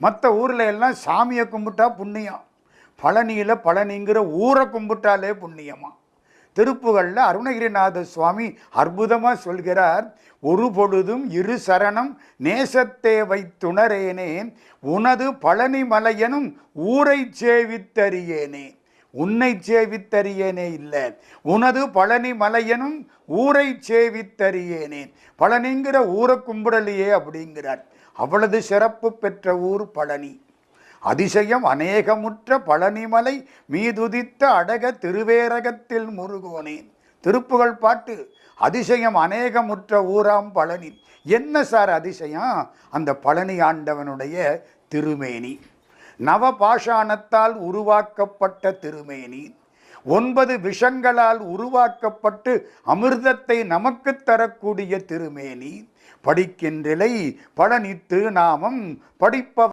மற்ற ஊரில் எல்லாம் சாமியை கும்பிட்டா புண்ணியம். பழனியில் பழனிங்கிற ஊரை கும்பிட்டாலே புண்ணியமா. திருப்புகளில் அருணகிரிநாத சுவாமி அற்புதமாக சொல்கிறார் ஒரு பொழுதும் இரு சரணம் நேசத்தே வைத்துணரேனே உனது பழனி மலையனும் ஊரை சேவித்தறியேனே. உன்னை சேவித்தறியேனே இல்லை. உனது பழனி மலையனும் ஊரை சேவித்தறியேனேன் பழனிங்கிற ஊரை கும்பிடலையே அப்படிங்கிறார். அவ்வளவு சிறப்பு பெற்ற ஊர் பழனி. அதிசயம் அநேகமுற்ற பழனிமலை மீதுதித்த அடக திருவேரகத்தில் முருகோனேன் திருப்புகழ் பாட்டு. அதிசயம் அநேகமுற்ற ஊராம் பழனி. என்ன சார் அதிசயம்? அந்த பழனி ஆண்டவனுடைய திருமேனி. நவபாஷாணத்தால் உருவாக்கப்பட்ட திருமேனி. ஒன்பது விஷங்களால் உருவாக்கப்பட்டு அமிர்தத்தை நமக்கு தரக்கூடிய திருமேனி. படிக்கின்றலை பழனி திருநாமம் படிப்ப